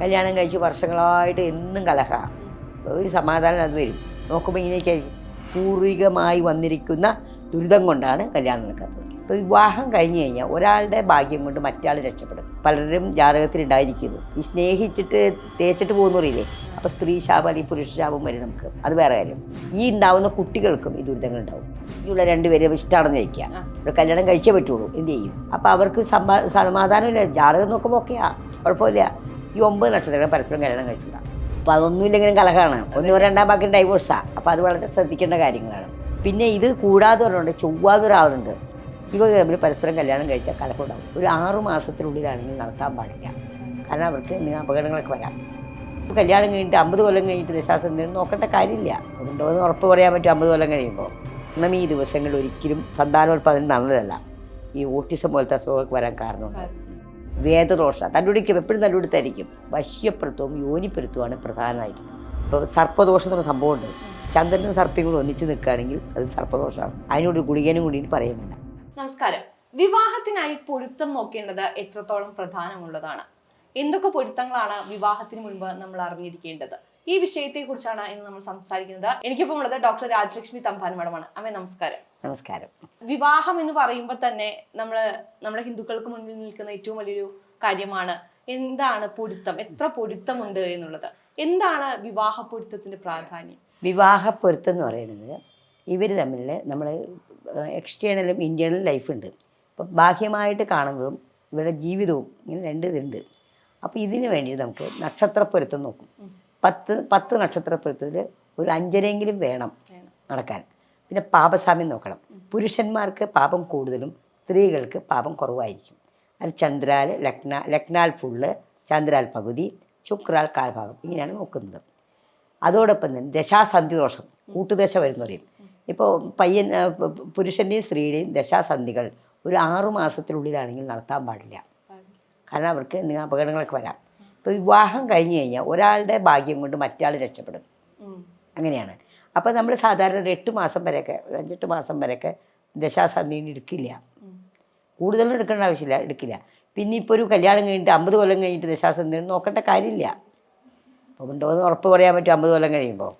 കല്യാണം കഴിച്ച് വർഷങ്ങളായിട്ട് എന്നും കലഹ. ഒരു സമാധാനം അത് വരും. നോക്കുമ്പോൾ ഇങ്ങനെയൊക്കെ പൂർവികമായി വന്നിരിക്കുന്ന ദുരിതം കൊണ്ടാണ് കല്യാണം നടക്കുന്നത്. ഇപ്പോൾ വിവാഹം കഴിഞ്ഞു കഴിഞ്ഞാൽ ഒരാളുടെ ഭാഗ്യം കൊണ്ട് മറ്റാൾ രക്ഷപ്പെടും. പലരും ജാതകത്തിൽ ഉണ്ടായിരിക്കുന്നു. ഈ സ്നേഹിച്ചിട്ട് തേച്ചിട്ട് പോകുന്നവരില്ലേ? അപ്പോൾ സ്ത്രീ ശാപം അല്ലെങ്കിൽ പുരുഷ ശാപം വരും നമുക്ക്. അത് വേറെ കാര്യം. ഈ ഉണ്ടാവുന്ന കുട്ടികൾക്കും ഈ ദുരിതങ്ങൾ ഉണ്ടാവും. ഇനിയുള്ള രണ്ടുപേരും ഇഷ്ടമാണെന്ന് ഇരിക്കുക ഇവിടെ കല്യാണം കഴിച്ചേ പറ്റുള്ളൂ. എന്ത് ചെയ്യും? അപ്പോൾ അവർക്ക് സമാ സമാധാനമില്ല. ജാതകം നോക്കുമ്പോൾ ഒക്കെയാ. കുഴപ്പമില്ല. ഈ ഒമ്പത് നക്ഷത്രങ്ങൾ പരസ്പരം കല്യാണം കഴിച്ചില്ല അപ്പോൾ അതൊന്നുമില്ലെങ്കിലും കലഹമാണ്. ഒന്നോ രണ്ടാം ബാക്കി ഡൈവോഴ്സാണ് അപ്പോൾ അത് വളരെ ശ്രദ്ധിക്കേണ്ട കാര്യങ്ങളാണ്. പിന്നെ ഇത് കൂടാതെ ഒരാളുണ്ട് ചൊവ്വാതെ ഒരാളുണ്ട്. ഇവർ തമ്മിൽ പരസ്പരം കല്യാണം കഴിച്ചാൽ കലഹമുണ്ടാവും ഒരു ആറു മാസത്തിനുള്ളിലാണെങ്കിൽ നടത്താൻ പാടില്ല. കാരണം അവർക്ക് എന്തെങ്കിലും അപകടങ്ങളൊക്കെ വരാം. കല്യാണം കഴിഞ്ഞിട്ട് അമ്പത് കൊല്ലം കഴിഞ്ഞിട്ട് ദശാസന്ധി നോക്കേണ്ട കാര്യമില്ല. ഉണ്ടോ എന്ന് ഉറപ്പ് പറയാൻ പറ്റും അമ്പത് കൊല്ലം കഴിയുമ്പോൾ. എന്നാൽ ഈ ദിവസങ്ങളിൽ ഒരിക്കലും സന്താനോൽപാദനം നല്ലതല്ല. ഈ ഓട്ടിസം പോലത്തെ അസുഖങ്ങൾക്ക് വരാൻ കാരണമുണ്ട്. വേദദോഷ. തല്ലുടിക്കും എപ്പോഴും തല്ലുടിത്തായിരിക്കും. വശ്യപ്പെടുത്തവും യോനിപ്പെടുത്തവുമാണ് പ്രധാനമായിട്ട്. ഇപ്പോൾ സർപ്പദോഷം എന്നൊരു സംഭവമുണ്ട്. ചന്ദ്രനും സർപ്പയും കൂടി ഒന്നിച്ച് നിൽക്കുകയാണെങ്കിൽ അത് സർപ്പദോഷമാണ്. അതിനോട് ഗുളികനും കൂടി പറയാൻ വേണ്ട. നമസ്കാരം. വിവാഹത്തിനായി പൊരുത്തം നോക്കേണ്ടത് എത്രത്തോളം പ്രധാനമുള്ളതാണ്? എന്തൊക്കെ പൊരുത്തങ്ങളാണ് വിവാഹത്തിന് മുൻപ് നമ്മൾ അറിഞ്ഞിരിക്കേണ്ടത്? ഈ വിഷയത്തെക്കുറിച്ചാണ് ഇന്ന് നമ്മൾ സംസാരിക്കുന്നത്. എനിക്കിപ്പോൾ ഉള്ളത് ഡോക്ടർ രാജലക്ഷ്മി തമ്പാൻ മേഡമാണ്. അമ്മേ നമസ്കാരം. നമസ്കാരം. വിവാഹം എന്ന് പറയുമ്പോൾ തന്നെ നമ്മൾ നമ്മുടെ ഹിന്ദുക്കൾക്ക് മുന്നിൽ നിൽക്കുന്ന ഏറ്റവും വലിയൊരു കാര്യമാണ് എന്താണ് പൊരുത്തം? എത്ര പൊരുത്തമുണ്ട് എന്നുള്ളത്. എന്താണ് വിവാഹ പൊരുത്തത്തിന്റെ പ്രാധാന്യം? വിവാഹ പൊരുത്തം എന്ന് പറയുന്നത് ഇവർ തമ്മിൽ നമ്മൾ എക്സ്റ്റേണലും ഇന്റേണലും ലൈഫുണ്ട് അപ്പം ബാഹ്യമായിട്ട് കാണുന്നതും ഇവരുടെ ജീവിതവും ഇങ്ങനെ രണ്ട് ഇതുണ്ട്. അപ്പോൾ ഇതിന് വേണ്ടി നമുക്ക് നക്ഷത്ര പൊരുത്തം നോക്കും. പത്ത് പത്ത് നക്ഷത്രപ്പുറത്തിൽ ഒരു അഞ്ചരെങ്കിലും വേണം. നടക്കാൻ. പിന്നെ പാപസാമ്യം നോക്കണം. പുരുഷന്മാർക്ക് പാപം കൂടുതലും സ്ത്രീകൾക്ക് പാപം കുറവായിരിക്കും. അത് ചന്ദ്രാൽ ലഗ്ന ലഗ്നാൽ ഫുള്ള് ചന്ദ്രാൽ പകുതി ശുക്രാൽ കാൽഭാഗം ഇങ്ങനെയാണ് നോക്കുന്നത്. അതോടൊപ്പം തന്നെ ദശാസന്ധി ദോഷം കൂട്ടുദശ വരുന്ന പറയും ഇപ്പോൾ പയ്യൻ പുരുഷന്റെയും സ്ത്രീയുടെയും ദശാസന്ധികൾ ഒരു ആറു മാസത്തിനുള്ളിലാണെങ്കിൽ നടത്താൻ പാടില്ല. കാരണം അവർക്ക് എന്തെങ്കിലും അപകടങ്ങളൊക്കെ വരാം. ഇപ്പോൾ വിവാഹം കഴിഞ്ഞ് കഴിഞ്ഞാൽ ഒരാളുടെ ഭാഗ്യം കൊണ്ട് മറ്റാൾ രക്ഷപ്പെടും. അങ്ങനെയാണ്. അപ്പോൾ നമ്മൾ സാധാരണ ഒരു എട്ട് മാസം വരെയൊക്കെ ഒരു അഞ്ചെട്ട് മാസം വരെയൊക്കെ ദശാസന്ധിന് എടുക്കില്ല. കൂടുതലും എടുക്കേണ്ട ആവശ്യമില്ല എടുക്കില്ല. പിന്നെ ഇപ്പോൾ ഒരു കല്യാണം കഴിഞ്ഞിട്ട് അമ്പത് കൊല്ലം കഴിഞ്ഞിട്ട് ദശാസന്ധി നോക്കേണ്ട കാര്യമില്ല. അപ്പോൾ ഉണ്ടോ എന്ന് ഉറപ്പ് പറയാൻ പറ്റും അമ്പത് കൊല്ലം കഴിയുമ്പോൾ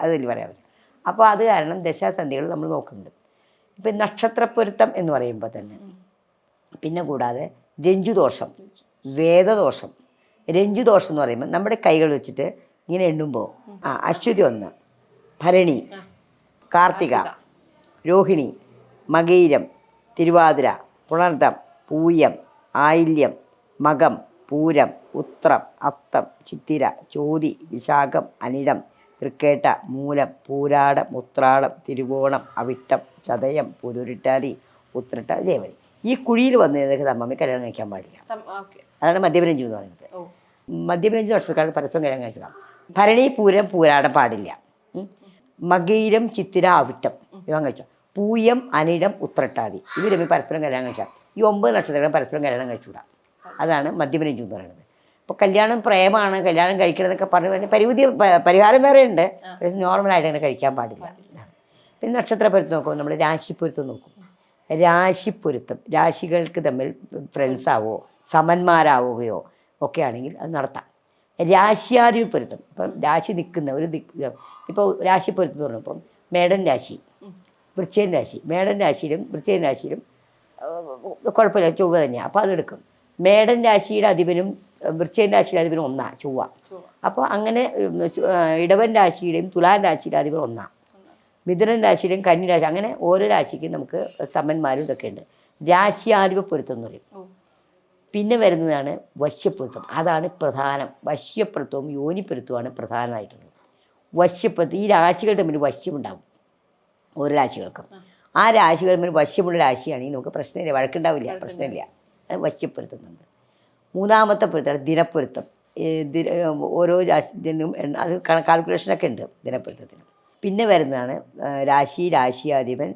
അതില്ല. പറയാൻ പറ്റും. അപ്പോൾ അത് കാരണം ദശാസന്ധികൾ നമ്മൾ നോക്കുന്നുണ്ട്. ഇപ്പം നക്ഷത്രപ്പൊരുത്തം എന്ന് പറയുമ്പോൾ തന്നെ പിന്നെ കൂടാതെ രഞ്ജുദോഷം വേദദോഷം രഞ്ജുദോഷം എന്ന് പറയുമ്പോൾ നമ്മുടെ കൈകൾ വെച്ചിട്ട് ഇങ്ങനെ എണ്ണുമ്പോൾ ആ അശ്വതി ഒന്ന് ഭരണി കാർത്തിക രോഹിണി മകീരം തിരുവാതിര പുണർദം പൂയം ആയില്യം മകം പൂരം ഉത്രം അത്തം ചിത്തിര ചോതി വിശാഖം അനിടം തൃക്കേട്ട മൂലം പൂരാടം ഉത്രാടം തിരുവോണം അവിട്ടം ചതയം പുരുരുട്ടാതി ഉത്രട്ട ദേവതി ഈ കുഴിയിൽ വന്ന് കഴിഞ്ഞാൽ അമ്മമ്മ കല്യാണം കഴിക്കാൻ പാടില്ല. ഓക്കേ. അതാണ് മദ്യപരഞ്ചു എന്ന് പറയുന്നത്. ഓ. മധ്യപരഞ്ചു നക്ഷത്രക്കാർ പരസ്പരം കല്യാണം കഴിക്കണം ഭരണി പൂരം പൂരാടം പാടില്ല. മകീരം ചിത്തിര അവിട്ടം വിവാഹം കഴിച്ചു. പൂയം അനിടം ഉത്രട്ടാതി ഇവർ തമ്മിൽ പരസ്പരം കല്യാണം കഴിച്ചാൽ ഈ ഒമ്പത് നക്ഷത്രങ്ങളും പരസ്പരം കല്യാണം കഴിച്ചുകൂടാ. അതാണ് മദ്യപരഞ്ചു എന്ന് പറയുന്നത്. ഇപ്പോൾ കല്യാണം പ്രേമാണ് കല്യാണം കഴിക്കണം എന്നൊക്കെ പറഞ്ഞു കഴിഞ്ഞാൽ പരിമിതി പരിഹാരം വേറെ ഉണ്ട്. നോർമലായിട്ട് അങ്ങനെ കഴിക്കാൻ പാടില്ല. പിന്നെ നക്ഷത്രപ്പൊരുത്തം നോക്കും നമ്മൾ രാശിപ്പൊരുത്തം നോക്കും. രാശിപ്പൊരുത്തം. രാശികൾക്ക് തമ്മിൽ ഫ്രണ്ട്സ് സമന്മാരാവുകയോ ഒക്കെ ആണെങ്കിൽ അത് നടത്താം. രാശിയാദി പൊരുത്തം ഇപ്പം രാശി നിൽക്കുന്ന ഒരു ഇപ്പോൾ രാശിപ്പൊരുത്തം എന്ന് പറഞ്ഞപ്പം മേടൻ രാശി വൃശ്ചയൻ രാശി. മേടൻ രാശിയിലും വൃശ്ചയൻ രാശിയിലും കുഴപ്പമില്ല ചൊവ്വ തന്നെയാണ് അപ്പോൾ അതെടുക്കും മേടൻ രാശിയുടെ അധിപനും വൃശ്ചയൻ രാശിയുടെ അധിപനും ഒന്നാണ് ചൊവ്വ. അപ്പോൾ അങ്ങനെ ഇടവൻ രാശിയുടെയും തുലാൻ രാശിയുടെ അധിപൻ ഒന്നാണ് മിഥുനൻ രാശിയിലും കന്നി രാശി അങ്ങനെ ഓരോ രാശിക്കും നമുക്ക് സമന്മാരും ഇതൊക്കെ ഉണ്ട്. രാശിയാധിപ പൊരുത്തം എന്ന് പറയും. പിന്നെ വരുന്നതാണ് വശ്യപ്പൊരുത്തം. അതാണ് പ്രധാനം. വശ്യപ്പൊരുത്തവും യോനിപ്പൊരുത്തവുമാണ് പ്രധാനമായിട്ടുള്ളത്. വശ്യപ്പൊരുത്തം ഈ രാശികൾ തമ്മിൽ വശ്യമുണ്ടാകും ഓരോ രാശികൾക്കും. ആ. രാശികൾ തമ്മിൽ വശ്യമുള്ള രാശിയാണെങ്കിൽ നമുക്ക് പ്രശ്നമില്ല. വഴക്കുണ്ടാവില്ല. പ്രശ്നമില്ല. അത് വശ്യപ്പെടുത്തുന്നുണ്ട് മൂന്നാമത്തെ പൊരുത്തമാണ് ദിനപ്പൊരുത്തം. ഓരോ രാശിനും എണ്ണ- അത് കാൽക്കുലേഷനൊക്കെ ഉണ്ട് ദിനപ്പൊരുത്തത്തിന്. പിന്നെ വരുന്നതാണ് രാശി രാശി രാശിയാധിപൻ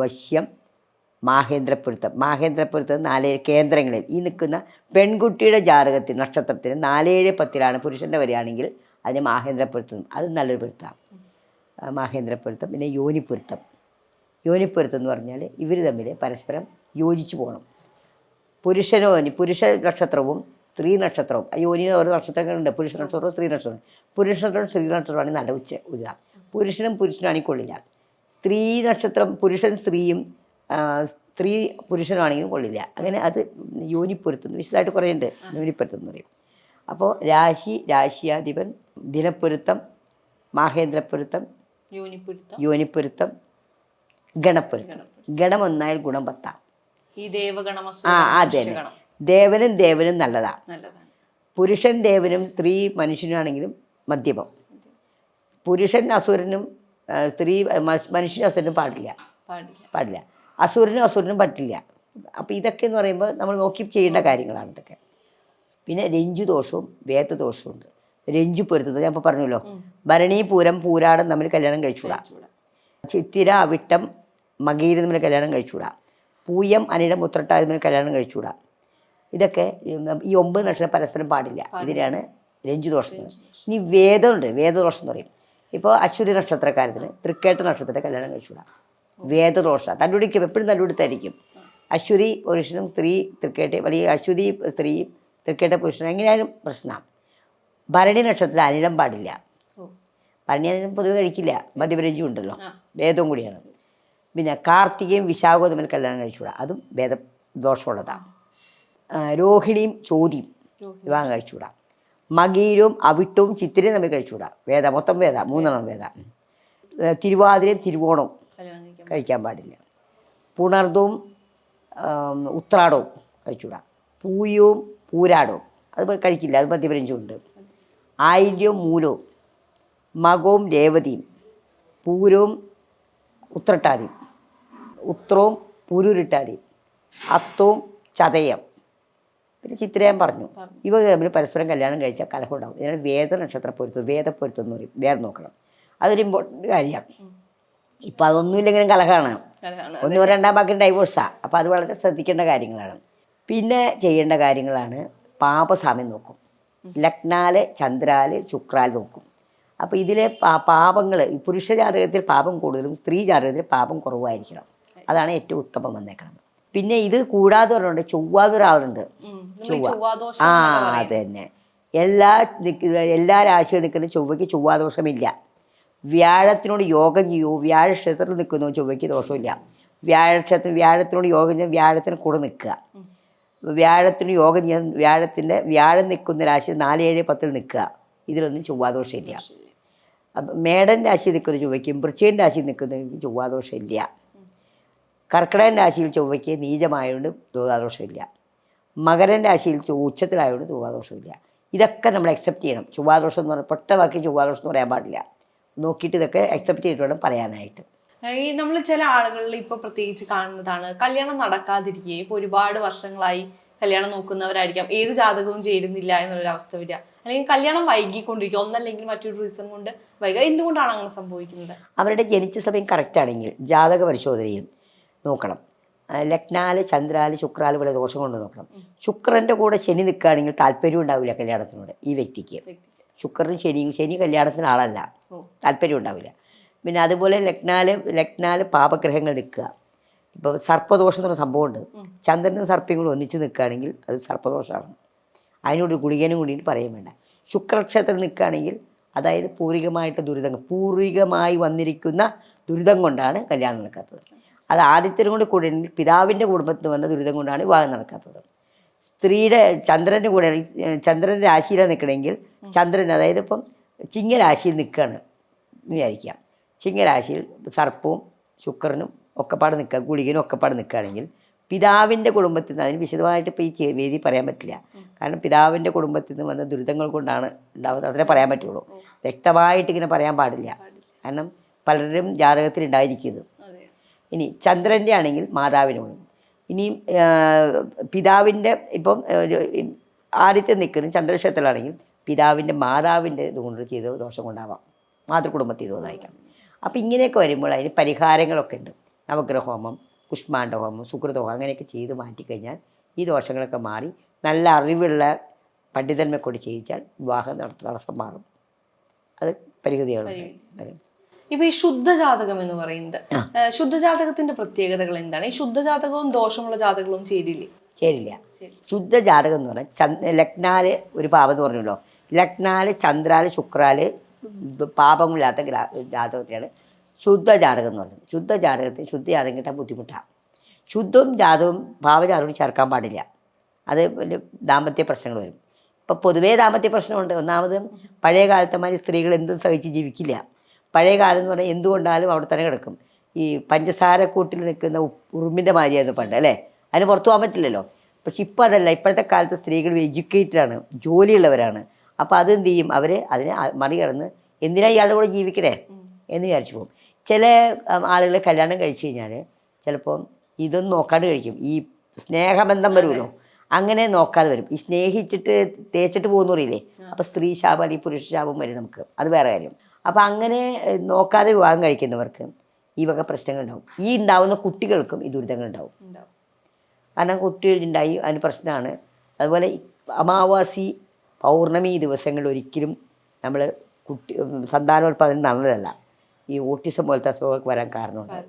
വശ്യം മാഹേന്ദ്രപ്പൊരുത്തം മാഹേന്ദ്രപ്പൊരുത്തം നാലേഴ് കേന്ദ്രങ്ങളിൽ. ഈ നിൽക്കുന്ന പെൺകുട്ടിയുടെ ജാതകത്തിൽ നക്ഷത്രത്തിന് നാലേഴ് പത്തിലാണ് പുരുഷന്റെ വരികയാണെങ്കിൽ അതിന് മാഹേന്ദ്രപ്പൊരുത്തം അത് നല്ലൊരു പൊരുത്തമാണ്. മാഹേന്ദ്രപുരത്തം പിന്നെ യോനിപ്പൊരുത്തം യോനിപ്പൊരുത്തം എന്ന് പറഞ്ഞാൽ ഇവർ തമ്മിൽ പരസ്പരം യോജിച്ചു പോകണം. പുരുഷനോ പുരുഷ നക്ഷത്രവും സ്ത്രീ നക്ഷത്രവും. യോനി ഓരോ നക്ഷത്രങ്ങളുണ്ട്. പുരുഷ നക്ഷത്രവും സ്ത്രീ നക്ഷത്രവും. പുരുഷ നക്ഷത്രവും സ്ത്രീ നക്ഷത്രമാണ് നല്ല ഉച്ച ഉദ പുരുഷനും പുരുഷനാണെങ്കിൽ കൊള്ളില്ല സ്ത്രീ നക്ഷത്രം പുരുഷൻ സ്ത്രീയും സ്ത്രീ പുരുഷനാണെങ്കിലും കൊള്ളില്ല. അങ്ങനെ അത് യോനിപ്പൊരുത്തുന്നു വിശദമായിട്ട് കുറേ ഉണ്ട് യോനിപ്പൊരുത്തം എന്ന് പറയും. അപ്പോൾ രാശി രാശിയാധിപൻ ദിനപ്പൊരുത്തം മാഹേന്ദ്രപ്പൊരുത്തം യോനിപ്പൊരുത്തം യോനിപ്പൊരുത്തം ഗണപ്പൊരുത്തം. ഗണം ഒന്നായാൽ ഗുണം പത്താം. ഈ ദേവഗണം ആ അതെ ദേവനും ദേവനും നല്ലതാ. നല്ലതാണ്. പുരുഷൻ ദേവനും സ്ത്രീ മനുഷ്യനാണെങ്കിലും മധ്യമം പുരുഷൻ അസുരനും സ്ത്രീ മനുഷ്യനും അസുരനും പാടില്ല. പാടില്ല. അസുരനും അസുരനും പറ്റില്ല. അപ്പോൾ ഇതൊക്കെ എന്ന് പറയുമ്പോൾ നമ്മൾ നോക്കി ചെയ്യേണ്ട കാര്യങ്ങളാണ് ഇതൊക്കെ. പിന്നെ രഞ്ജു ദോഷവും വേദദോഷവും ഉണ്ട്. രഞ്ജു പൊരുത്തുന്നത് ഞാൻ ഇപ്പോൾ പറഞ്ഞല്ലോ. ഭരണി പൂരം പൂരാടം നമ്മൾ കല്യാണം കഴിച്ചുകൂടാ. ചൂടാ. ചിത്തിര അവിട്ടം മകീര് തമ്മിൽ കല്യാണം കഴിച്ചുകൂടാ. പൂയം അനിടം മുത്രട്ട നമ്മൾ കല്യാണം കഴിച്ചുകൂടാ. ഇതൊക്കെ ഈ ഒമ്പത് നക്ഷത്രം പരസ്പരം പാടില്ല. ഇതിനാണ് രഞ്ജു ദോഷം. ഇനി വേദമുണ്ട് വേദദോഷം എന്ന് പറയും. ഇപ്പോൾ അശ്വതി നക്ഷത്രക്കാരത്തിന് തൃക്കേട്ട നക്ഷത്രത്തെ കല്യാണം കഴിച്ചുകൂടാ. വേദദോഷ. തല്ലുടിക്കും എപ്പോഴും തല്ലുടിത്തായിരിക്കും. അശ്വതി പുരുഷനും സ്ത്രീ തൃക്കേട്ടയും അല്ലെങ്കിൽ അശ്വതി സ്ത്രീയും തൃക്കേട്ട പുരുഷനും എങ്ങനെയായാലും പ്രശ്നമാണ് ഭരണി നക്ഷത്രത്തിൽ അനിടം പാടില്ല. ഭരണി അനിടം പൊതുവെ കഴിക്കില്ല. മധ്യപരഞ്ജും ഉണ്ടല്ലോ. വേദവും കൂടിയാണ്. പിന്നെ കാർത്തികയും വിശാഖവും തമ്മിൽ കല്യാണം കഴിച്ചുകൂടാ. അതും വേദ ദോഷമുള്ളതാണ് രോഹിണിയും ചോതിയും വിവാഹം കഴിച്ചുകൂടാ. മകീരവും അവിട്ടവും ചിത്തിരയും തമ്മിൽ കഴിച്ചുകൂടാ. വേദ മൊത്തം വേദ മൂന്നെണ്ണം വേദ. തിരുവാതിരയും തിരുവോണവും കഴിക്കാൻ പാടില്ല. പുണർദും ഉത്രാടവും കഴിച്ചുകൂടാ. പൂയവും പൂരാടവും. അത് കഴിക്കില്ല അത് മധ്യപരഞ്ചുണ്ട് ആയില്യവും മൂലവും മകവും രേവതിയും പൂരവും ഉത്രട്ടാതിയും ഉത്രവും പൂരൂരിട്ടാതിയും അത്തവും ചതയം. പിന്നെ ചിത്രയാൻ പറഞ്ഞു. ഇവ തമ്മിൽ പരസ്പരം കല്യാണം കഴിച്ചാൽ കലഹം ഉണ്ടാവും ഇതിനാണ് വേദ നക്ഷത്ര പൊരുത്തം വേദ പൊരുത്തം എന്ന് പറയും. വേദം നോക്കണം. അതൊരു ഇമ്പോർട്ടന്റ് കാര്യമാണ് ഇപ്പം അതൊന്നുമില്ലെങ്കിലും കലഹമാണ്. ഒന്നും രണ്ടാം ബാക്കി ഡൈവോഴ്സാണ് അപ്പോൾ അത് വളരെ ശ്രദ്ധിക്കേണ്ട കാര്യങ്ങളാണ്. പിന്നെ ചെയ്യേണ്ട കാര്യങ്ങളാണ് പാപസാമ്യം നോക്കും. ലഗ്നാൽ ചന്ദ്രാൽ ശുക്രാൽ നോക്കും. അപ്പോൾ ഇതിലെ പാ പാപങ്ങൾ പുരുഷ ജാതകത്തിൽ പാപം കൂടുതലും സ്ത്രീ ജാതകത്തിൽ പാപം കുറവായിരിക്കണം. അതാണ് ഏറ്റവും ഉത്തമം വന്നേക്കണം പിന്നെ ഇത് കൂടാതെ ഒരെണ്ണമുണ്ട് ചൊവ്വാതെ ഒരാളുണ്ട് ചൊവ്വ. ആ അത് തന്നെ എല്ലാ എല്ലാ രാശിയും നിൽക്കുന്ന ചൊവ്വയ്ക്ക് ചൊവ്വാദോഷമില്ല. വ്യാഴത്തിനോട് യോഗം ചെയ്യൂ. വ്യാഴ ക്ഷേത്രത്തിൽ നിൽക്കുന്നു ചൊവ്വയ്ക്ക് ദോഷമില്ല. വ്യാഴക്ഷേത്രം വ്യാഴത്തിനോട് യോഗം ചെയ്യാൻ വ്യാഴത്തിന് കൂടെ നിൽക്കുക. വ്യാഴത്തിന് യോഗം ചെയ്യാൻ വ്യാഴത്തിന്റെ വ്യാഴം നിൽക്കുന്ന രാശി നാല് ഏഴ് പത്തിൽ നിൽക്കുക. ഇതിലൊന്നും ചൊവ്വാദോഷമില്ല. അപ്പം മേടൻ രാശി നിൽക്കുന്ന ചൊവ്വയ്ക്കും വൃശ്ചികൻ രാശി നിൽക്കുന്നതിനും ചൊവ്വാദോഷമില്ല. കർക്കിടകൻ രാശിയിൽ ചൊവ്വയ്ക്ക് നീചമായതുകൊണ്ട് ദുഃഖാദോഷമില്ല മകരൻ രാശിയിൽ ഉച്ചത്തിലായതുകൊണ്ട് ചൊവ്വാദോഷമില്ല ഇതൊക്കെ നമ്മൾ അക്സെപ്റ്റ് ചെയ്യണം. ചൊവ്വാദോഷം എന്ന് പറഞ്ഞാൽ പൊട്ട വാക്കി ചൊവ്വാദോഷം എന്ന് പറയാൻ പാടില്ല. നോക്കിയിട്ട് ഇതൊക്കെ അക്സെപ്റ്റ് ചെയ്തിട്ട് വേണം പറയാനായിട്ട്. ഈ നമ്മൾ ചില ആളുകളിൽ ഇപ്പോൾ പ്രത്യേകിച്ച് കാണുന്നതാണ് കല്യാണം നടക്കാതിരിക്കുകയും ഇപ്പോൾ ഒരുപാട് വർഷങ്ങളായി കല്യാണം നോക്കുന്നവരായിരിക്കാം. ഏത് ജാതകവും ചേരുന്നില്ല എന്നുള്ളൊരു അവസ്ഥ വരിക. അല്ലെങ്കിൽ കല്യാണം വൈകിക്കൊണ്ടിരിക്കുക ഒന്നല്ലെങ്കിൽ മറ്റൊരു റീസൺ കൊണ്ട് വൈകുക എന്തുകൊണ്ടാണ് അങ്ങനെ സംഭവിക്കുന്നത്? അവരുടെ ജനിച്ച സമയം കറക്റ്റ് ആണെങ്കിൽ ജാതക പരിശോധനയിൽ നോക്കണം. ലഗ്നാൽ ചന്ദ്രാൽ ശുക്രാൽ പോലെ ദോഷം കൊണ്ട് നോക്കണം. ശുക്രന്റെ കൂടെ ശനി നിൽക്കുകയാണെങ്കിൽ താല്പര്യം ഉണ്ടാവില്ല കല്യാണത്തിനോട് ഈ വ്യക്തിക്ക്. ശുക്രനും ശനിയും ശനി കല്യാണത്തിന് ആളല്ല. താല്പര്യം ഉണ്ടാവില്ല. പിന്നെ അതുപോലെ ലഗ്നാൽ ലഗ്നാൽ പാപഗ്രഹങ്ങൾ നിൽക്കുക. ഇപ്പോൾ സർപ്പദോഷം എന്ന് പറഞ്ഞ സംഭവമുണ്ട് ചന്ദ്രനും സർപ്പയും കൂടി ഒന്നിച്ച് നിൽക്കുകയാണെങ്കിൽ അത് സർപ്പദോഷമാണ്. അതിനോട് ഗുളികനും കൂടിയിട്ട് പറയാൻ വേണ്ട. ശുക്രക്ഷേത്രം നിൽക്കുകയാണെങ്കിൽ അതായത് പൂർവികമായിട്ട് ദുരിതങ്ങൾ പൂർവികമായി വന്നിരിക്കുന്ന ദുരിതം കൊണ്ടാണ് കല്യാണം നടക്കാത്തത്. അത് ആദിത്യനും കൂടി കൂടെ പിതാവിന്റെ കുടുംബത്തിൽ വന്ന ദുരിതം കൊണ്ടാണ് വിവാഹം നടക്കാത്തത്. സ്ത്രീയുടെ ചന്ദ്രന്റെ കൂടെ ചന്ദ്രന്റെ രാശിയിലാണ് നിൽക്കണമെങ്കിൽ ചന്ദ്രൻ അതായത് ഇപ്പം ചിങ്ങരാശിയിൽ നിൽക്കുകയാണ് വിചാരിക്കാം ചിങ്ങരാശിയിൽ സർപ്പവും ശുക്രനും ഒക്കെപ്പാട് നിൽക്കുക ഗുളികനും ഒക്കെപ്പാട് നിൽക്കുകയാണെങ്കിൽ പിതാവിന്റെ കുടുംബത്തിൽ നിന്ന് അതിന് വിശദമായിട്ട് ഇപ്പോൾ ഈ വേദി പറയാൻ പറ്റില്ല. കാരണം പിതാവിന്റെ കുടുംബത്തിൽ നിന്ന് വന്ന ദുരിതങ്ങൾ കൊണ്ടാണ് ഉണ്ടാവുന്നത്. അതിനെ പറയാൻ പറ്റുള്ളൂ. വ്യക്തമായിട്ട് ഇങ്ങനെ പറയാൻ പാടില്ല. കാരണം പലരും ജാതകത്തിൽ ഉണ്ടായിരിക്കുന്നത് ഇനി ചന്ദ്രന്റെ ആണെങ്കിൽ മാതാവിനോട്. ഇനിയും പിതാവിന്റെ ഇപ്പം ആദ്യത്തെ നിൽക്കുന്ന ചന്ദ്രക്ഷേത്രത്തിലാണെങ്കിൽ പിതാവിന്റെ മാതാവിന്റെ ഇതുകൊണ്ട് ചെയ്ത ദോഷം കൊണ്ടാവാം. മാതൃകുടുംബത്തിൽ ഇതുകൊണ്ടായിരിക്കാം അപ്പം ഇങ്ങനെയൊക്കെ വരുമ്പോൾ അതിന് പരിഹാരങ്ങളൊക്കെ ഉണ്ട്. നവഗ്രഹോമം കുഷ്മാണ്ഡഹോമം സുഹൃതഹോമം അങ്ങനെയൊക്കെ ചെയ്ത് മാറ്റിക്കഴിഞ്ഞാൽ ഈ ദോഷങ്ങളൊക്കെ മാറി നല്ല അറിവുള്ള പണ്ഡിതന്മെ കൊണ്ട് ചെയ്യിച്ചാൽ വിവാഹം നട തടസ്സം മാറും. അത് പരിഗതിയാണ് വരും. ഇപ്പൊ ഈ ശുദ്ധജാതകം എന്ന് പറയുന്നത് ശുദ്ധജാതകത്തിന്റെ പ്രത്യേകതകൾ എന്താണ്? ഈ ശുദ്ധജാതകവും ദോഷമുള്ള ജാതകവും ചേരില്ലേ? ചേരില്ല. ശുദ്ധജാതകം ശുദ്ധ ജാതകം എന്ന് പറഞ്ഞാൽ ചന്ദ് ലഗ്നാൽ ഒരു പാപം എന്ന് പറഞ്ഞല്ലോ. ലഗ്നാൽ ചന്ദ്രാൽ ശുക്രാൽ പാപമില്ലാത്ത ഗ്രാ ജാതകത്തെയാണ് ശുദ്ധജാതകം എന്ന് പറയുന്നത്. ശുദ്ധജാതകത്തിന് ശുദ്ധജാതകം ശുദ്ധ ജാതകം കിട്ടാൻ ബുദ്ധിമുട്ടാണ് ശുദ്ധവും ജാതവും ഭാവജാതവും ചേർക്കാൻ പാടില്ല. അത് വലിയ ദാമ്പത്യ പ്രശ്നങ്ങൾ വരും. ഇപ്പം പൊതുവേ ദാമ്പത്യ പ്രശ്നമുണ്ട്. ഒന്നാമത് പഴയ കാലത്തെ മാതിരി സ്ത്രീകൾ എന്തും സഹിച്ച് ജീവിക്കില്ല. പഴയ കാലം എന്ന് പറഞ്ഞാൽ എന്തുകൊണ്ടാലും അവിടെ തന്നെ കിടക്കും. ഈ പഞ്ചസാര കൂട്ടിൽ നിൽക്കുന്ന ഉറുമ്പിന്റെ മാതിരിയായിരുന്നു പണ്ട് അല്ലേ? അതിന് പുറത്തു പോകാൻ പറ്റില്ലല്ലോ? പക്ഷെ ഇപ്പോൾ അതല്ല ഇപ്പോഴത്തെ കാലത്ത് സ്ത്രീകൾ എഡ്യൂക്കേറ്റഡ് ആണ് ജോലിയുള്ളവരാണ്. അപ്പോൾ അതെന്ത് ചെയ്യും? അവർ അതിനെ മറികടന്ന് എന്തിനാ ഇയാളുടെ കൂടെ ജീവിക്കണേ? എന്ന് വിചാരിച്ചു പോകും. ചില ആളുകൾ കല്യാണം കഴിച്ചു കഴിഞ്ഞാൽ ചിലപ്പോൾ ഇതൊന്നും നോക്കാണ്ട് കഴിക്കും. ഈ സ്നേഹബന്ധം വരുമല്ലോ? അങ്ങനെ നോക്കാതെ വരും. ഈ സ്നേഹിച്ചിട്ട് തേച്ചിട്ട് പോകുന്നറിയില്ലേ അപ്പോൾ സ്ത്രീ ശാപം അല്ലെങ്കിൽ പുരുഷ ശാപം വരും നമുക്ക്. അത് വേറെ കാര്യം. അപ്പോൾ അങ്ങനെ നോക്കാതെ വിവാഹം കഴിക്കുന്നവർക്ക് ഈ വക പ്രശ്നങ്ങളുണ്ടാവും. ഈ ഉണ്ടാവുന്ന കുട്ടികൾക്കും ഈ ദുരിതങ്ങളുണ്ടാവും. ഉണ്ടാവും. കാരണം കുട്ടികളുണ്ടായി അതിന് പ്രശ്നമാണ്. അതുപോലെ അമാവാസി പൗർണമി ദിവസങ്ങളിൽ ഒരിക്കലും നമ്മൾ കുട്ടി സന്താനോത്പാദനം നല്ലതല്ല ഈ ഓട്ടിസം പോലത്തെ അസുഖങ്ങൾക്ക് വരാൻ കാരണമുണ്ട്.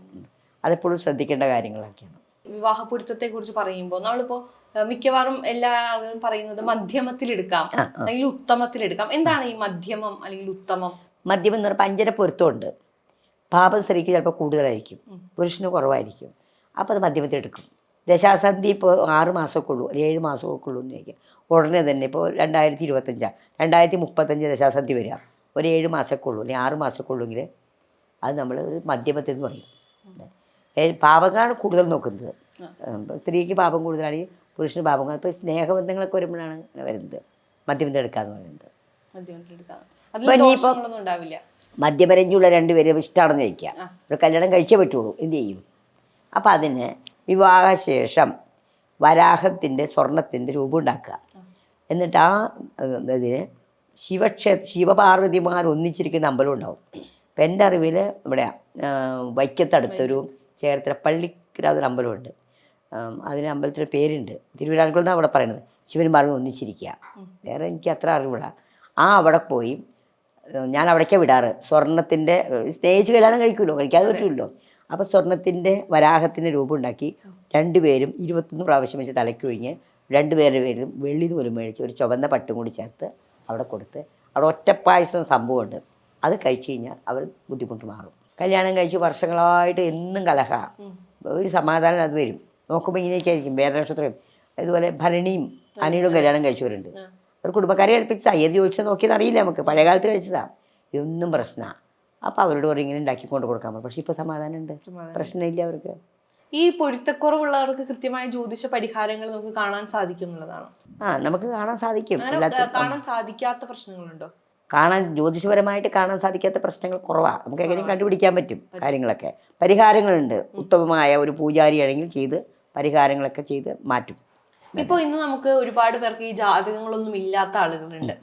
അതെപ്പോഴും ശ്രദ്ധിക്കേണ്ട കാര്യങ്ങളൊക്കെയാണ്. വിവാഹ പൊരുത്തത്തെ കുറിച്ച് പറയുമ്പോൾ നമ്മളിപ്പോ മിക്കവാറും എല്ലാ ആളുകളും പറയുന്നത് മധ്യമത്തിലെടുക്കാം. അല്ലെങ്കിൽ ഉത്തമത്തിലെടുക്കാം. എന്താണ് ഈ മധ്യമം അല്ലെങ്കിൽ ഉത്തമം? മദ്യം എന്ന് പറഞ്ഞാൽ പഞ്ചര പൊരുത്തമുണ്ട്. പാപം സ്ത്രീക്ക് ചിലപ്പോൾ കൂടുതലായിരിക്കും. പുരുഷന് കുറവായിരിക്കും. അപ്പോൾ അത് മദ്യമത്തിൽ എടുക്കും. ദശാസന്ധി ഇപ്പോൾ ആറ് മാസമൊക്കെ ഉള്ളൂ അല്ലെങ്കിൽ ഏഴ് മാസമൊക്കെ ഉള്ളൂ എന്ന് ചോദിക്കാം. ഉടനെ തന്നെ ഇപ്പോൾ രണ്ടായിരത്തി ഇരുപത്തഞ്ചാണ് രണ്ടായിരത്തി മുപ്പത്തഞ്ച് ദശാസന്ധി വരിക. ഒരു ഏഴ് മാസമൊക്കെ ഉള്ളൂ അല്ലെങ്കിൽ ആറ് മാസമൊക്കെ ഉള്ളൂങ്കിൽ അത് നമ്മൾ ഒരു മദ്യപത്തിൽ എന്ന് പറയും. പാപങ്ങളാണ് കൂടുതൽ നോക്കുന്നത്. സ്ത്രീക്ക് പാപം കൂടുതലാണെങ്കിൽ പുരുഷന് പാപങ്ങൾ ഇപ്പോൾ സ്നേഹബന്ധങ്ങളൊക്കെ വരുമ്പോഴാണ് വരുന്നത്. മദ്യപത്തിൽ എടുക്കാന്ന് പറയുന്നത്. മദ്യപത്തിൽ എടുക്കാം ഇനിയിപ്പോ- ഉണ്ടാവില്ല. രണ്ടുപേരും ഇഷ്ടമാണെന്ന് ചോദിക്കാം ഒരു കല്യാണം കഴിച്ചേ പറ്റുള്ളൂ. എന്ത് ചെയ്യും? അപ്പം അതിന് വിവാഹശേഷം വരാഹത്തിന്റെ സ്വർണത്തിന്റെ രൂപം ഉണ്ടാക്കുക. എന്നിട്ട് ആ ഇതിന് ശിവക്ഷേ ശിവപാർവതിമാർ ഒന്നിച്ചിരിക്കുന്ന അമ്പലം ഉണ്ടാവും. ഇപ്പം എന്റെ അറിവിൽ ഇവിടെ വൈക്കത്തടുത്തൊരു ചേർത്തല പള്ളിക്കരാതൊരു അമ്പലമുണ്ട്. അതിന് അമ്പലത്തിന്റെ പേരുണ്ട്. തിരുവിതാംകൂർ എന്നാണ് അവിടെ പറയുന്നത്. ശിവനും പാർവതി ഒന്നിച്ചിരിക്കുക. വേറെ എനിക്ക് അത്ര അറിവില്ല ആ അവിടെ പോയി ഞാൻ അവിടേക്കാണ് വിടാറ്. സ്വർണത്തിന്റെ സ്നേഹിച്ച് കല്യാണം കഴിക്കുമല്ലോ കഴിക്കാതെ പറ്റുമല്ലോ അപ്പോൾ സ്വർണത്തിന്റെ വരാഹത്തിന്റെ രൂപം ഉണ്ടാക്കി രണ്ടുപേരും ഇരുപത്തൊന്ന് പ്രാവശ്യം വെച്ച് തലയ്ക്കൊഴിഞ്ഞ് രണ്ടുപേരുടെ പേരിലും വെള്ളി പോലും മേടിച്ച് ഒരു ചുവന്ന പട്ടും കൂടി ചേർത്ത് അവിടെ കൊടുത്ത് അവിടെ ഒറ്റപ്പായസം സംഭവമുണ്ട്. അത് കഴിച്ചു കഴിഞ്ഞാൽ അവർ ബുദ്ധിമുട്ട് മാറും. കല്യാണം കഴിച്ച് വർഷങ്ങളായിട്ട് എന്നും കലഹ. ഒരു സമാധാനം അത് വരും. നോക്കുമ്പോൾ ഇങ്ങനെയൊക്കെ ആയിരിക്കും വേദനക്ഷത്രം. അതുപോലെ ഭരണിയും അനിയുടെ കല്യാണം കഴിച്ചവരുണ്ട്. ഒരു കുടുംബക്കാരെ കഴിപ്പിച്ചതാ ഏത് ചോദിച്ചാൽ നോക്കിയെന്ന് അറിയില്ല നമുക്ക്. പഴയ കാലത്ത് കഴിച്ചതാ. ഇതൊന്നും പ്രശ്നമാണ് അപ്പോൾ അവരോട് പറയും ഇങ്ങനെ ഉണ്ടാക്കി കൊണ്ട് കൊടുക്കാൻ പറഞ്ഞു പക്ഷേ ഇപ്പോൾ സമാധാനമുണ്ട്. സമാധാനം. പ്രശ്നമില്ല അവർക്ക്. ഈ പൊരുത്തക്കുറവുള്ളവർക്ക് കൃത്യമായ ജ്യോതിഷ പരിഹാരങ്ങൾ നമുക്ക് കാണാൻ സാധിക്കും എന്നുള്ളതാണ്? ആ നമുക്ക് കാണാൻ സാധിക്കും. കാണാൻ സാധിക്കാത്ത പ്രശ്നങ്ങളുണ്ടോ? കാണാൻ ജ്യോതിഷപരമായിട്ട് കാണാൻ സാധിക്കാത്ത പ്രശ്നങ്ങൾ കുറവാണ് നമുക്ക് എങ്ങനെയും കണ്ടുപിടിക്കാൻ പറ്റും കാര്യങ്ങളൊക്കെ. പരിഹാരങ്ങളുണ്ട്. ഉത്തമമായ ഒരു പൂജാരി പൂജാരിയാണെങ്കിൽ ചെയ്ത് പരിഹാരങ്ങളൊക്കെ ചെയ്ത് മാറ്റും. ഇപ്പൊ ഇന്ന് നമുക്ക് ഒരുപാട് പേർക്ക് ഈ ജാതകങ്ങളൊന്നും ഇല്ലാത്ത ആളുകളുണ്ട്.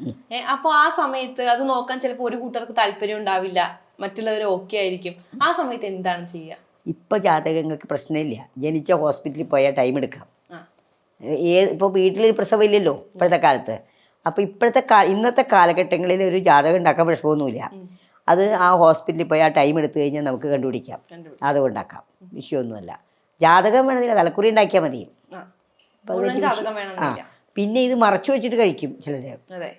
അപ്പൊ ആ സമയത്ത് അത് നോക്കാൻ ചിലപ്പോൾ ഒരു കൂട്ടർക്ക് താല്പര്യം ഉണ്ടാവില്ല. മറ്റുള്ളവർ ഓക്കെ ആയിരിക്കും. ആ സമയത്ത് എന്താണ് ചെയ്യുക ഇപ്പൊ ജാതകങ്ങൾക്ക് പ്രശ്നമില്ല. ജനിച്ച ഹോസ്പിറ്റലിൽ പോയാൽ ടൈം എടുക്കാം. ആ. ഏ ഇപ്പോൾ വീട്ടിൽ പ്രസവം ഇല്ലല്ലോ ഇപ്പോഴത്തെ കാലത്ത്. അപ്പോൾ ഇപ്പോഴത്തെ കാ ഇന്നത്തെ കാലഘട്ടങ്ങളിൽ ഒരു ജാതകം ഉണ്ടാക്കാൻ പ്രശ്നമൊന്നുമില്ല. അത് ആ ഹോസ്പിറ്റലിൽ പോയി ആ ടൈം എടുത്തു കഴിഞ്ഞാൽ നമുക്ക് കണ്ടുപിടിക്കാം. ഉണ്ടാക്കാം വിഷയമൊന്നുമല്ല. ജാതകം വേണമെന്നില്ല തലക്കുറി ഉണ്ടാക്കിയാൽ മതി. ആ. പിന്നെ ഇത് മറച്ചു വെച്ചിട്ട് കഴിക്കും അതെ.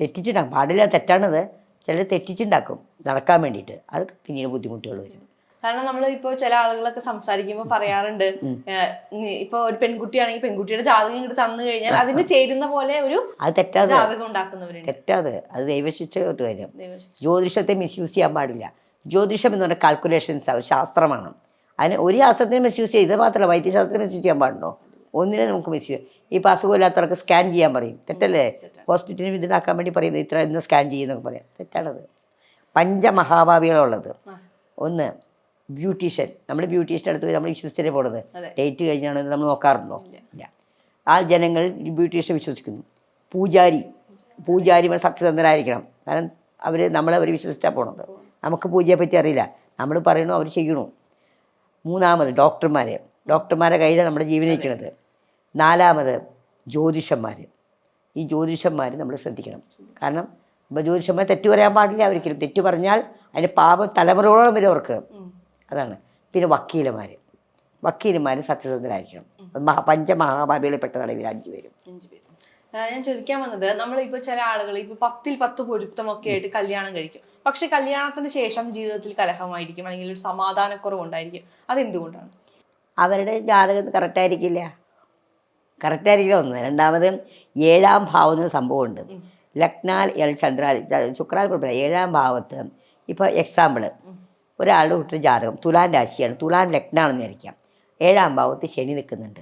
തെറ്റിച്ചിട്ടാകും പാടില്ല തെറ്റാണത്. ചിലർ തെറ്റിച്ചുണ്ടാക്കും നടക്കാൻ വേണ്ടിയിട്ട്. അത് പിന്നീട് ബുദ്ധിമുട്ടുകൾ വരും. കാരണം നമ്മൾ ഇപ്പോൾ ചില ആളുകളൊക്കെ സംസാരിക്കുമ്പോൾ പറയാറുണ്ട് ഇപ്പോൾ ഒരു പെൺകുട്ടിയാണെങ്കിൽ പെൺകുട്ടിയുടെ ജാതകം ഇങ്ങോട്ട് തന്നു കഴിഞ്ഞാൽ അതിന് ചേരുന്ന പോലെ ഒരു അത് തെറ്റാതെ. ജാതകം ഉണ്ടാക്കുന്നവരുണ്ട്. തെറ്റാതെ. അത് ദൈവശിക്ഷ തൊട്ട് കാര്യം ദൈവശ- ജ്യോതിഷത്തെ മിസ്യൂസ് ചെയ്യാൻ പാടില്ല. ജ്യോതിഷം എന്ന് പറഞ്ഞാൽ കാൽക്കുലേഷൻസ് ശാസ്ത്രമാണ്. അതിന് ഒരു ശാസ്ത്രത്തിനെ മിസ്യൂസ് ചെയ്യുക ഇത് മാത്രമല്ല വൈദ്യശാസ്ത്രത്തെ മിസ്യൂസ് ചെയ്യാൻ പാടുണ്ടോ? ഒന്നിനെ നമുക്ക് മിസ് ചെയ്യാം. ഇപ്പോൾ അസുഖമില്ലാത്തവർക്ക് സ്കാൻ ചെയ്യാൻ പറയും. തെറ്റല്ലേ? ഹോസ്പിറ്റലിന് ഇതിനാക്കാൻ വേണ്ടി പറയുന്നത് ഇത്ര ഇന്ന് സ്കാൻ ചെയ്യുന്നൊക്കെ പറയാം. തെറ്റാണത്. പഞ്ചമഹാഭാവികളുള്ളത്. ഒന്ന് ബ്യൂട്ടീഷ്യൻ. നമ്മൾ ബ്യൂട്ടീഷ്യന്റെ അടുത്ത് നമ്മൾ വിശ്വസിച്ചേ പോണത്. ഡേറ്റ് കഴിഞ്ഞാണ് നമ്മൾ നോക്കാറുണ്ടോ? ഇല്ല. ആ ജനങ്ങൾ ബ്യൂട്ടീഷ്യൻ വിശ്വസിക്കുന്നു. പൂജാരി. പൂജാരി സത്യസന്ധരായിരിക്കണം കാരണം അവർ നമ്മൾ അവർ വിശ്വസിച്ചാൽ പോണത്. നമുക്ക് പൂജയെ പറ്റി അറിയില്ല. നമ്മൾ പറയണു അവർ ചെയ്യണു. മൂന്നാമത് ഡോക്ടർമാരെ. ഡോക്ടർമാരെ കയ്യിലാണ് നമ്മുടെ ജീവൻ നിൽക്കുന്നത് നാലാമത് ജ്യോതിഷന്മാർ. ഈ ജ്യോതിഷന്മാർ നമ്മൾ ശ്രദ്ധിക്കണം. കാരണം ഇപ്പോൾ ജ്യോതിഷന്മാർ തെറ്റ് പറയാൻ പാടില്ല ഒരിക്കലും തെറ്റ് പറഞ്ഞാൽ അതിന്റെ പാപം തലമുറകളോളം വരും അവർക്ക് അതാണ്. പിന്നെ വക്കീലന്മാർ. വക്കീലന്മാർ സത്യസന്ധരായിരിക്കണം. മഹാ പഞ്ചമഹാഭാവികളിൽപ്പെട്ടതാണ് ഇവർ അഞ്ചു പേരും. ഞാൻ ചോദിക്കാൻ വന്നത് നമ്മളിപ്പോൾ ചില ആളുകൾ ഇപ്പോൾ പത്തിൽ പത്ത് പൊരുത്തമൊക്കെ ആയിട്ട് കല്യാണം കഴിക്കും. പക്ഷേ കല്യാണത്തിന് ശേഷം ജീവിതത്തിൽ കലഹമായിരിക്കും അല്ലെങ്കിൽ ഒരു സമാധാനക്കുറവുണ്ടായിരിക്കും. അതെന്തുകൊണ്ടാണ്? അവരുടെ ജാതകം കറക്റ്റായിരിക്കില്ല കറക്റ്റായിരിക്കില്ല ഒന്ന്. രണ്ടാമത് ഏഴാം ഭാവം എന്നൊരു സംഭവമുണ്ട്. ലഗ്നാൽ എൽ ചന്ദ്രാൽ ശുക്രാൽ കുഴപ്പമില്ല. ഏഴാം ഭാവത്ത് ഇപ്പോൾ എക്സാമ്പിൾ ഒരാളുടെ കുട്ടി ജാതകം തുലാൻ രാശിയാണ്. തുലാൻ ലഗ്നാണെന്ന് വിചാരിക്കാം. ഏഴാം ഭാവത്ത് ശനി നിൽക്കുന്നുണ്ട്.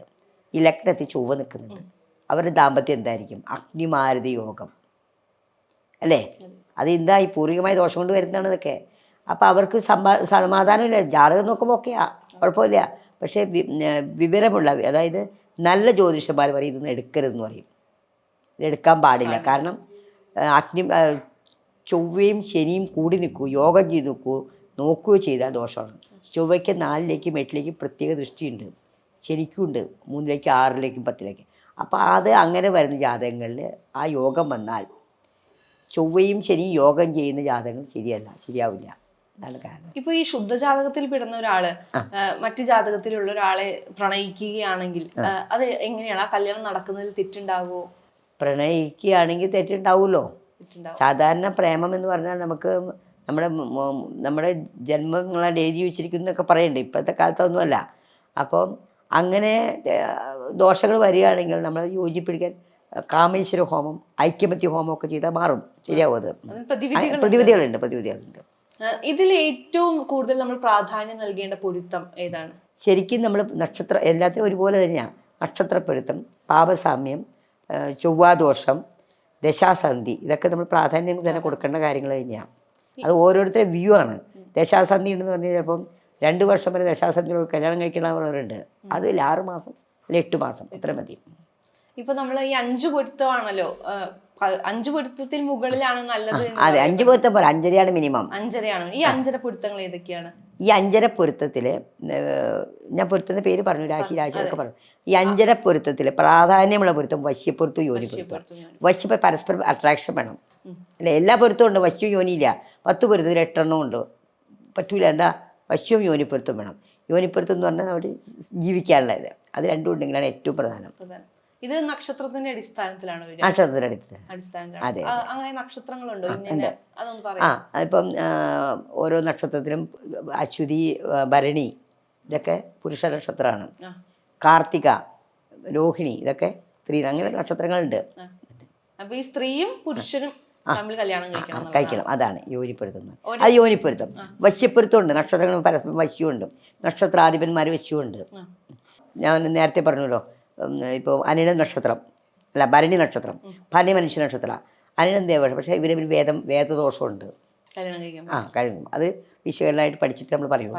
ഈ ലഗ്നത്തിൽ ചൊവ്വ നിൽക്കുന്നുണ്ട്. അവരുടെ ദാമ്പത്യം എന്തായിരിക്കും? അഗ്നിമാരുതി യോഗം. അല്ലേ? അത് എന്താ ഈ പൂർവികമായ ദോഷം കൊണ്ട് വരുന്നതാണ് ഇതൊക്കെ അപ്പോൾ അവർക്ക് സമാ സമാധാനമില്ല. ജാതകം നോക്കുമ്പോൾ ഒക്കെയാ. കുഴപ്പമില്ല. പക്ഷേ വിവരമുള്ള അതായത് നല്ല ജ്യോതിഷന്മാർ പറയും ഇതൊന്നും എടുക്കരുതെന്ന് പറയും. എടുക്കാൻ പാടില്ല. കാരണം അഗ്നി ചൊവ്വയും ശനിയും കൂടി നിൽക്കൂ യോഗം ചെയ്ത് നിൽക്കൂ നോക്കുകയോ ചെയ്താൽ ദോഷമാണ്. ചൊവ്വയ്ക്ക് നാലിലേക്കും എട്ടിലേക്കും പ്രത്യേക ദൃഷ്ടിയുണ്ട്. ശനിക്കും ഉണ്ട് മൂന്നിലേക്കും ആറിലേക്കും പത്തിലേക്കും. അപ്പോൾ അത് അങ്ങനെ വരുന്ന ജാതകങ്ങളിൽ ആ യോഗം വന്നാൽ ചൊവ്വയും ശനിയും യോഗം ചെയ്യുന്ന ജാതകങ്ങൾ ശരിയല്ല ശരിയാവില്ല. അതാണ് കാരണം ഇപ്പൊ ഈ ശുദ്ധജാതകത്തിൽ പെടുന്ന ഒരാൾ മറ്റു ജാതകത്തിലുള്ള ഒരാളെ പ്രണയിക്കുകയാണെങ്കിൽ അത് എങ്ങനെയാണ്? ആ കല്യാണം നടക്കുന്നതിൽ തെറ്റുണ്ടാകുമോ പ്രണയിക്കുകയാണെങ്കിൽ തെറ്റുണ്ടാവുമല്ലോ തെറ്റുണ്ടാവും. സാധാരണ പ്രേമം എന്ന് പറഞ്ഞാൽ നമുക്ക് നമ്മുടെ നമ്മുടെ ജന്മങ്ങളാണ് എഴുതി വെച്ചിരിക്കുന്നൊക്കെ പറയണ്ടേ. ഇപ്പോഴത്തെ കാലത്തൊന്നുമല്ല. അപ്പം അങ്ങനെ ദോഷങ്ങൾ വരികയാണെങ്കിൽ നമ്മൾ യോജിപ്പിടിക്കാൻ കാമേശ്വര ഹോമം ഐക്യമത്യ ഹോമം ഒക്കെ ചെയ്താൽ മാറും. ശരിയാവും അത്. പ്രതിവിധികളുണ്ട് പ്രതിവിധികളുണ്ട്. ഇതിൽ ഏറ്റവും കൂടുതൽ നമ്മൾ പ്രാധാന്യം നൽകേണ്ട പൊരുത്തം ഏതാണ്? ശരിക്കും നമ്മൾ നക്ഷത്ര എല്ലാത്തിനും ഒരുപോലെ തന്നെയാണ് നക്ഷത്രപ്പൊരുത്തം പാപസാമ്യം ചൊവ്വാദോഷം ദശാസന്ധി ഇതൊക്കെ നമ്മൾ പ്രാധാന്യം തന്നെ കൊടുക്കേണ്ട കാര്യങ്ങൾ തന്നെയാണ് അത് ഓരോരുത്തരുടെ വ്യൂ ആണ്. ദശാസന്ധി ഉണ്ടെന്ന് പറഞ്ഞാൽ ചിലപ്പം രണ്ട് വർഷം വരെ ദശാസന്ധി കല്യാണം കഴിക്കണമെന്നുള്ളവരുണ്ട് അതിൽ ആറ് മാസം അല്ലെങ്കിൽ എട്ട് മാസം ഇത്ര മതി. ഇപ്പൊ നമ്മൾ ഈ അഞ്ചു പൊരുത്തമാണല്ലോ അഞ്ചു പൊരുത്തത്തിൽ മുകളിലാണ് നല്ലത് അതെ അഞ്ചു പൊരുത്തം പോലെ അഞ്ചരയാണ് മിനിമം. അഞ്ചരയാണ്. ഈ അഞ്ചര പൊരുത്തങ്ങൾ ഏതൊക്കെയാണ്? ഈ അഞ്ചര പൊരുത്തത്തിൽ ഞാൻ പൊരുത്തുന്ന പേര് പറഞ്ഞു രാശി രാശി ഒക്കെ പറഞ്ഞു. ഈ അഞ്ചര പൊരുത്തത്തിൽ പ്രാധാന്യമുള്ള പൊരുത്തം വശ്യപ്പൊരുത്തും യോനി പൊരുത്തം. വശ്യ പരസ്പരം അട്രാക്ഷൻ വേണം. അല്ലെ? എല്ലാ പൊരുത്തവും ഉണ്ട് വശ്യവും യോനിയില്ല പത്ത് പൊരുത്തത്തിൽ എട്ടെണ്ണം ഉണ്ട്. പറ്റൂല എന്താ? വശ്യവും യോനിപ്പൊരുത്തും വേണം. യോനിപ്പൊരുത്തം എന്ന് പറഞ്ഞാൽ അവർ ജീവിക്കാനുള്ളത്. അത് രണ്ടും ഉണ്ടെങ്കിലാണ് ഏറ്റവും പ്രധാനം. ഇത് നക്ഷത്രത്തിന്റെ അടിസ്ഥാനത്തിലാണ് നക്ഷത്രത്തിന്റെ അടിസ്ഥാനത്തിലാണ്. അങ്ങനെ നക്ഷത്രങ്ങളുണ്ടോ. അതൊന്ന് പറയാം. ആ അതിപ്പം ഓരോ നക്ഷത്രത്തിലും അശ്വതി ഭരണി ഇതൊക്കെ പുരുഷ നക്ഷത്രമാണ്. കാർത്തിക രോഹിണി ഇതൊക്കെ സ്ത്രീ അങ്ങനെ നക്ഷത്രങ്ങളുണ്ട്. അപ്പൊ ഈ സ്ത്രീയും പുരുഷനും കഴിക്കണം. അതാണ് യോനിപ്പൊരുത്തം അത് യോനിപ്പൊരുത്തം വശ്യപ്പൊരുത്തം ഉണ്ട് നക്ഷത്രങ്ങൾ പരസ്പരം വശ്യമുണ്ട്. നക്ഷത്രാധിപന്മാർ വശ്യമുണ്ട്. ഞാൻ നേരത്തെ പറഞ്ഞല്ലോ. ഇപ്പോൾ അനിഴ നക്ഷത്രം. അല്ല ഭരണി നക്ഷത്രം. ഭരണി മനുഷ്യ നക്ഷത്ര. അനിഴം ദേവം പക്ഷേ ഇവരെ വേദം വേദദോഷമുണ്ട്. ആ കഴിയും അത് വിശകലനമായിട്ട് പഠിച്ചിട്ട് നമ്മൾ പറയും.